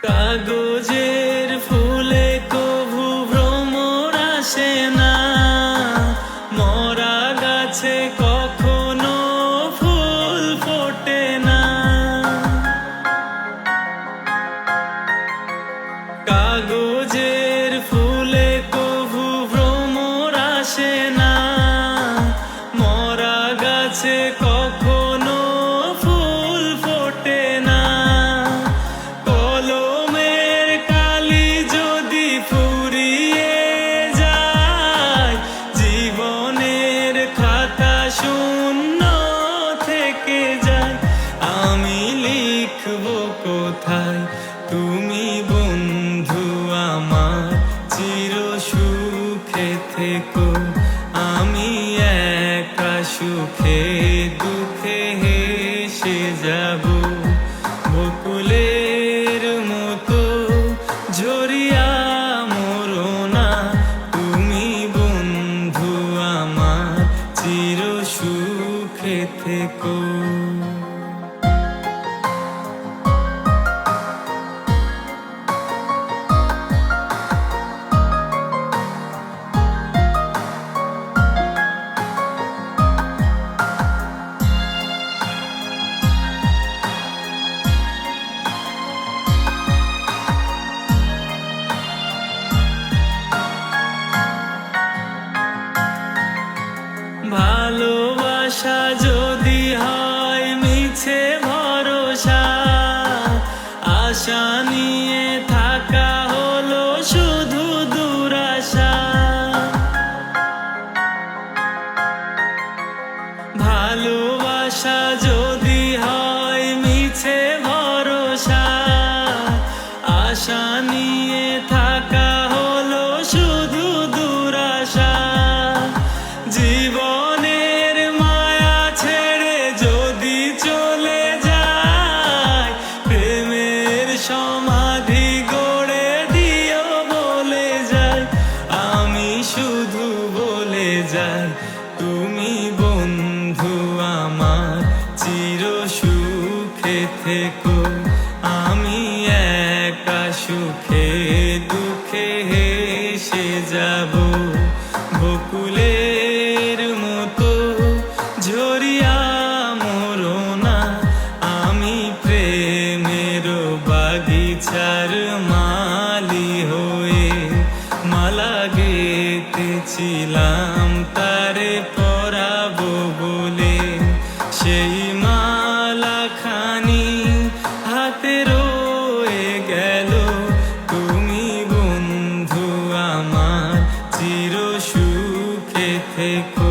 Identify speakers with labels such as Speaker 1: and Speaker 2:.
Speaker 1: 但不知。চাই তুমি বন্ধু চির সুখে থেকো। আমি একা সুখে, দুঃখে হেসে যাব। বকুলের মতো ঝরিয়া মরো তুমি বন্ধু চির সুখে থেকো। ভালোবাসা যদি হয় মিছে ভরসা আশা নিয়ে থাকা থেকো, আমি একা সুখে, দুঃখে হেসে যাব। বকুলের মতো ঝরিয়া মরো না, আমি প্রেমের বাগিচার মালি হয়ে মালা গেতেছিলাম তারে পরাবো হাতে রয়ে গেল। তুমি বন্ধু আমার চির সুখে থেকো।